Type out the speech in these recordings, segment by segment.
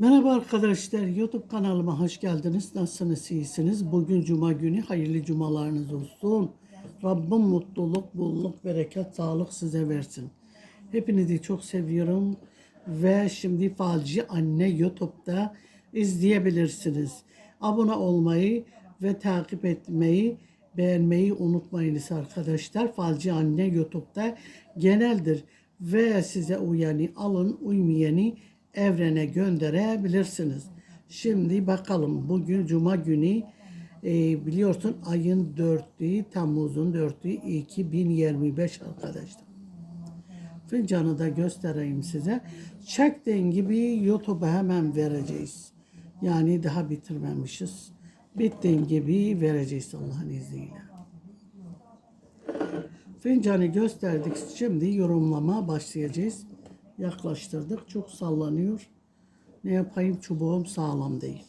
Merhaba arkadaşlar, YouTube kanalıma hoş geldiniz. Nasılsınız, iyisiniz? Bugün Cuma günü, hayırlı cumalarınız olsun. Rabbim mutluluk, bolluk, bereket, sağlık size versin. Hepinizi çok seviyorum. Ve şimdi Falcı Anne YouTube'da izleyebilirsiniz. Abone olmayı ve takip etmeyi, beğenmeyi unutmayınız arkadaşlar. Falcı Anne YouTube'da geneldir. Ve size uyanı alın, uymayanı evrene gönderebilirsiniz. Şimdi bakalım bugün Cuma günü e, biliyorsun ayın 4'ü Temmuz'un 4'ü 2025 arkadaşlar. Fincanı da göstereyim size. Çektiğin gibi YouTube'a hemen vereceğiz. Yani daha bitirmemişiz. Bittiğin gibi vereceğiz Allah'ın izniyle. Fincanı gösterdik. Şimdi yorumlama başlayacağız. Yaklaştırdık. Çok sallanıyor. Ne yapayım çubuğum sağlam değil.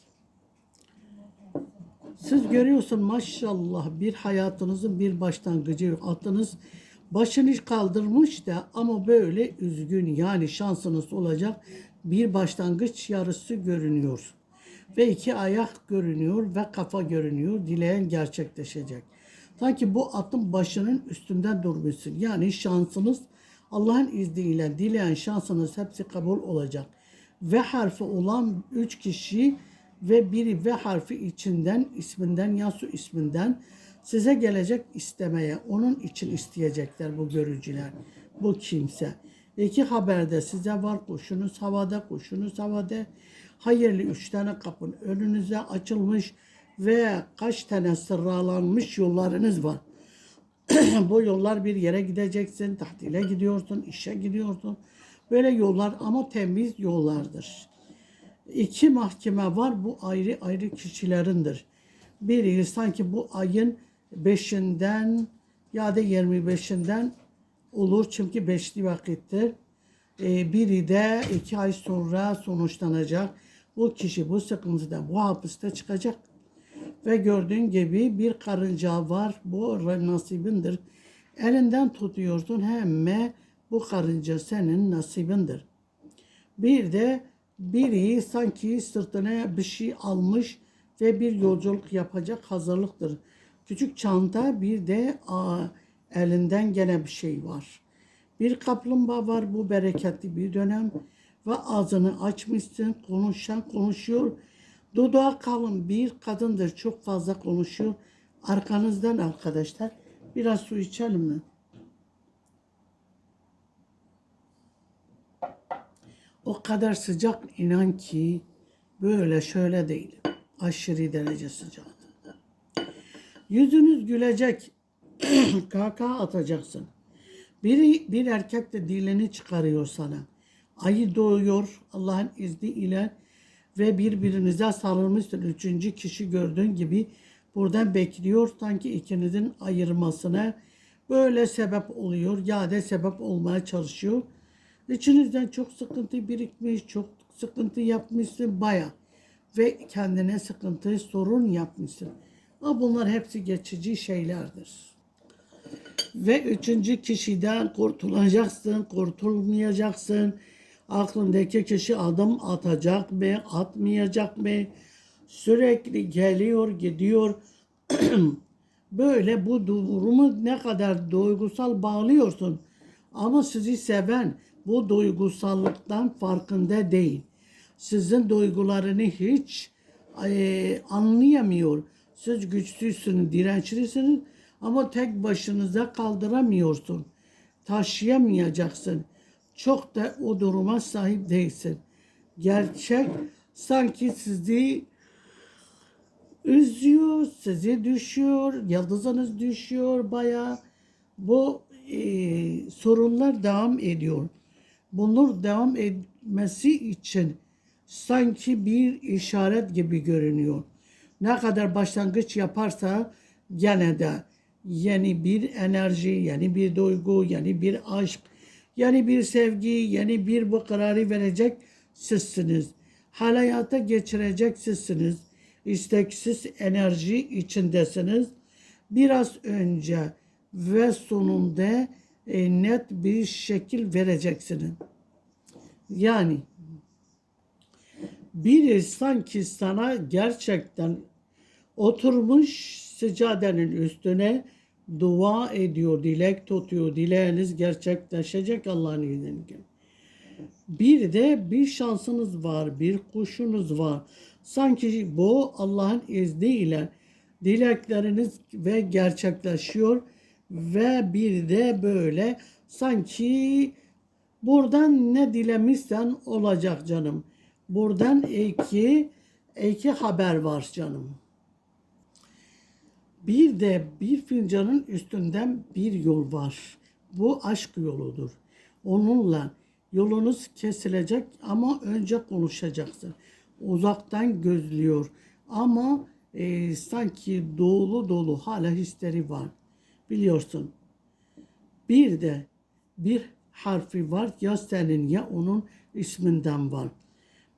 Siz görüyorsun maşallah bir hayatınızın bir başlangıcı yok. Atınız başını kaldırmış da ama böyle üzgün yani şansınız olacak bir başlangıç yarısı görünüyor. Ve iki ayak görünüyor ve kafa görünüyor. Dileyen gerçekleşecek. Sanki bu atın başının üstünden durmuşsun. Yani şansınız Allah'ın izniyle dileyen şansınız hepsi kabul olacak. Ve harfi olan üç kişi ve biri ve harfi içinden, isminden, Yasu isminden size gelecek istemeye, onun için isteyecekler bu görücüler, bu kimse. İki haberde size var kuşunuz havada, kuşunuz havada. Hayırlı üç tane kapın önünüze açılmış ve kaç tane sıralanmış yollarınız var. bu yollar bir yere gideceksin, tahtile gidiyorsun, işe gidiyorsun. Böyle yollar ama temiz yollardır. İki mahkeme var bu ayrı ayrı kişilerindir. Biri sanki bu ayın beşinden ya da 25'inden olur çünkü beşli vakittir. Ee, biri de iki ay sonra sonuçlanacak. Bu kişi bu sıkıntıda bu hapiste çıkacak. Ve gördüğün gibi bir karınca var. Bu nasibindir. Elinden tutuyorsun hem bu karınca senin nasibindir. Bir de biri sanki sırtına bir şey almış ve bir yolculuk yapacak hazırlıktır. Küçük çanta bir de aa, elinden gene bir şey var. Bir kaplumbağa var bu bereketli bir dönem ve ağzını açmışsın konuşan konuşuyor. Dudağı kalın bir kadındır çok fazla konuşuyor. Arkanızdan arkadaşlar biraz su içelim mi? O kadar sıcak inan ki böyle şöyle değil. Aşırı derece sıcak. Yüzünüz gülecek. Kaka atacaksın. Biri, bir erkek de dilini çıkarıyor sana. Ayı doğuyor Allah'ın izniyle ve birbirinize sarılmıştır. Üçüncü kişi gördüğün gibi buradan bekliyor sanki ikinizin ayırmasına böyle sebep oluyor ya da sebep olmaya çalışıyor. İçinizden çok sıkıntı birikmiş, çok sıkıntı yapmışsın baya ve kendine sıkıntı, sorun yapmışsın. Ama bunlar hepsi geçici şeylerdir. Ve üçüncü kişiden kurtulacaksın, kurtulmayacaksın. Aklındaki kişi adım atacak mı, atmayacak mı? Sürekli geliyor, gidiyor. Böyle bu durumu ne kadar duygusal bağlıyorsun. Ama sizi seven bu duygusallıktan farkında değil. Sizin duygularını hiç e, anlayamıyor. Siz güçlüsünüz, dirençlisiniz ama tek başınıza kaldıramıyorsun. Taşıyamayacaksın. Çok da o duruma sahip değilsin. Gerçek sanki sizi üzüyor, sizi düşüyor, yıldızınız düşüyor baya. Bu e, sorunlar devam ediyor. Bunlar devam etmesi için sanki bir işaret gibi görünüyor. Ne kadar başlangıç yaparsa gene de yeni bir enerji, yeni bir duygu, yeni bir aşk, yeni bir sevgi, yeni bir bu kararı verecek sizsiniz. Hayata geçirecek sizsiniz. İsteksiz enerji içindesiniz. Biraz önce ve sonunda e, net bir şekil vereceksiniz. Yani Biri sanki sana gerçekten oturmuş seccadenin üstüne dua ediyor, dilek tutuyor. Dileğiniz gerçekleşecek Allah'ın izniyle. Bir de bir şansınız var, bir kuşunuz var. Sanki bu Allah'ın izniyle dilekleriniz ve gerçekleşiyor ve bir de böyle sanki buradan ne dilemişsen olacak canım. Buradan iki iki haber var canım. Bir de bir fincanın üstünden bir yol var. Bu aşk yoludur. Onunla yolunuz kesilecek ama önce konuşacaksın. Uzaktan gözlüyor ama e, sanki dolu dolu hala hisleri var. Biliyorsun. Bir de bir harfi var ya senin ya onun isminden var.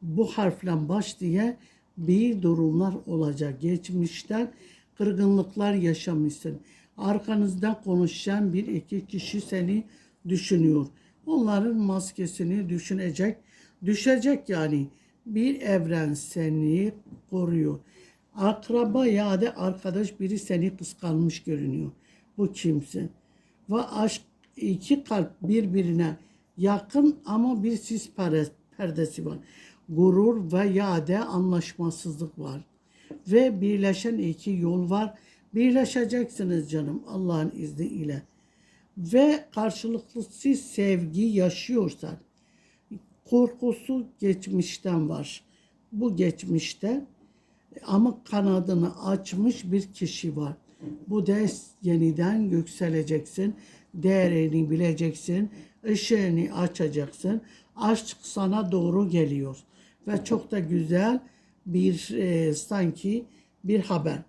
Bu harfle başlayan bir durumlar olacak. Geçmişten kırgınlıklar yaşamışsın. Arkanızda konuşan bir iki kişi seni düşünüyor. Onların maskesini düşünecek, düşecek yani. Bir evren seni koruyor. Akraba ya da arkadaş biri seni kıskanmış görünüyor. Bu kimsin? Ve aşk iki kalp birbirine yakın ama bir sis perde- perdesi var. Gurur ve ya da anlaşmasızlık var. Ve birleşen iki yol var. Birleşeceksiniz canım Allah'ın izniyle. Ve karşılıklı siz sevgi yaşıyorsan korkusu geçmişten var. Bu geçmişte ama kanadını açmış bir kişi var. Bu da yeniden yükseleceksin. Değerini bileceksin. ışığını açacaksın. Aşk sana doğru geliyor. Ve çok da güzel bir e, sanki bir haber.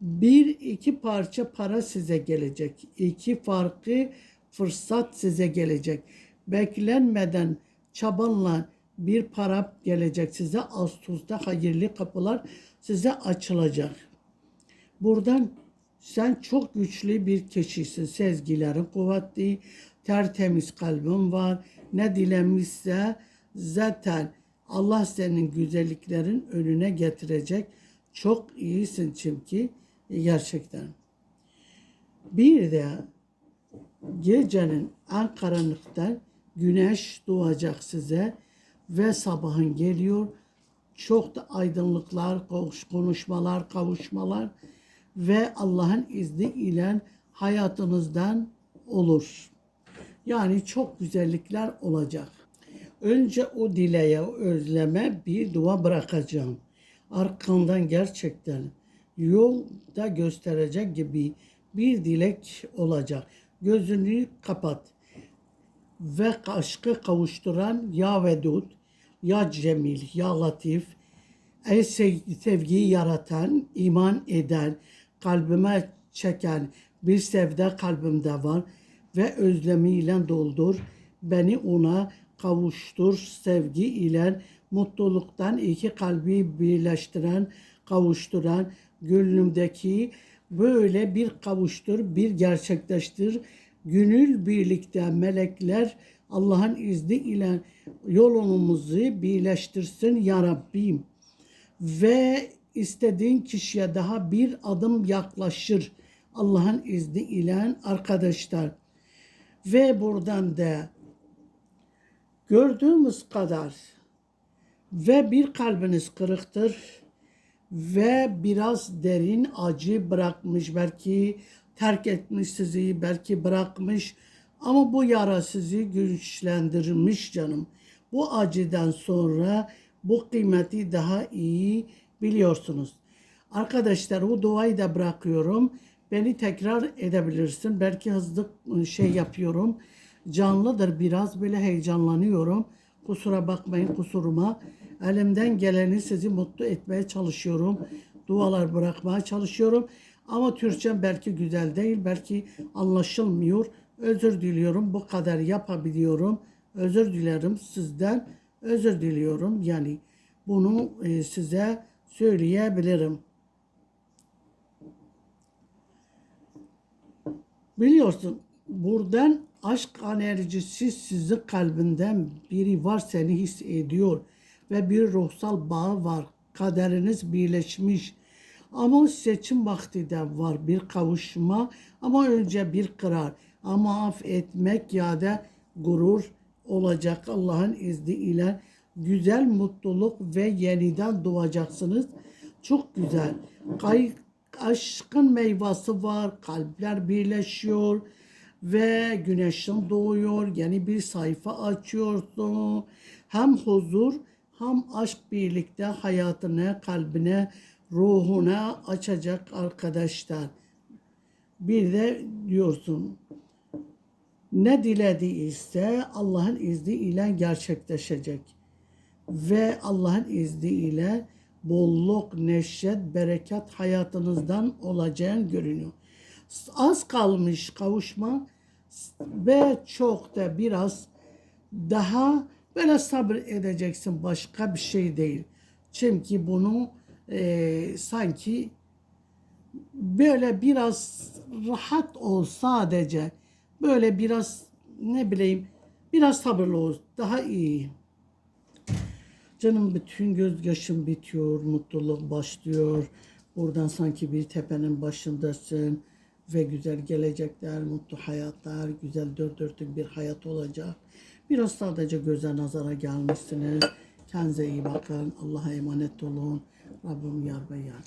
Bir iki parça para size gelecek. İki farklı fırsat size gelecek. Beklenmeden çabanla bir para gelecek size. Ağustos'ta hayırlı kapılar size açılacak. Buradan sen çok güçlü bir kişisin. Sezgilerin kuvvetli, tertemiz kalbin var. Ne dilemişse zaten Allah senin güzelliklerin önüne getirecek. Çok iyisin çünkü gerçekten. Bir de gecenin en karanlıkta güneş doğacak size ve sabahın geliyor. Çok da aydınlıklar, konuş- konuşmalar, kavuşmalar ve Allah'ın izni ile hayatınızdan olur. Yani çok güzellikler olacak. Önce o dileğe, o özleme bir dua bırakacağım. Arkandan gerçekten yolda gösterecek gibi bir dilek olacak. Gözünü kapat ve aşkı kavuşturan ya Vedud, ya Cemil, ya Latif, ey sev- sevgiyi yaratan, iman eden, kalbime çeken bir sevda kalbimde var ve özlemiyle doldur. Beni ona kavuştur sevgi ile mutluluktan iki kalbi birleştiren, kavuşturan gönlümdeki böyle bir kavuştur, bir gerçekleştir. Gönül birlikte melekler Allah'ın izni ile yolumuzu birleştirsin ya Rabbim ve istediğin kişiye daha bir adım yaklaşır Allah'ın izni ile arkadaşlar. Ve buradan da gördüğümüz kadar ve bir kalbiniz kırıktır ve biraz derin acı bırakmış belki terk etmiş sizi belki bırakmış ama bu yara sizi güçlendirmiş canım. Bu acıdan sonra bu kıymeti daha iyi biliyorsunuz. Arkadaşlar o duayı da bırakıyorum. Beni tekrar edebilirsin. Belki hızlı şey yapıyorum. Canlıdır biraz böyle heyecanlanıyorum. Kusura bakmayın kusuruma. Elimden geleni sizi mutlu etmeye çalışıyorum. Dualar bırakmaya çalışıyorum. Ama Türkçem belki güzel değil, belki anlaşılmıyor. Özür diliyorum. Bu kadar yapabiliyorum. Özür dilerim sizden. Özür diliyorum. Yani bunu e, size söyleyebilirim. Biliyorsun buradan aşk enerjisi sizi kalbinden biri var seni hissediyor. ve bir ruhsal bağ var. Kaderiniz birleşmiş. Ama seçim vakti de var bir kavuşma ama önce bir karar. Ama affetmek ya da gurur olacak Allah'ın izniyle. Güzel mutluluk ve yeniden doğacaksınız. Çok güzel. Kay, aşkın meyvası var. Kalpler birleşiyor ve güneşin doğuyor. Yeni bir sayfa açıyorsun. Hem huzur hem aşk birlikte hayatını, kalbine, ruhuna açacak arkadaşlar. Bir de diyorsun ne dilediyse Allah'ın izniyle gerçekleşecek. Ve Allah'ın izniyle bolluk, neşet, bereket hayatınızdan olacağını görünüyor. Az kalmış kavuşma ve çok da biraz daha böyle sabır edeceksin başka bir şey değil. Çünkü bunu eee, sanki böyle biraz rahat ol sadece. Böyle biraz ne bileyim biraz sabırlı ol daha iyi. Canım bütün gözyaşım bitiyor, mutluluk başlıyor. Buradan sanki bir tepenin başındasın ve güzel gelecekler, mutlu hayatlar, güzel dört dörtlük bir hayat olacak. Biraz sadece göze nazara gelmişsiniz. Kendinize iyi bakın. Allah'a emanet olun. Rabbim yar ve yar.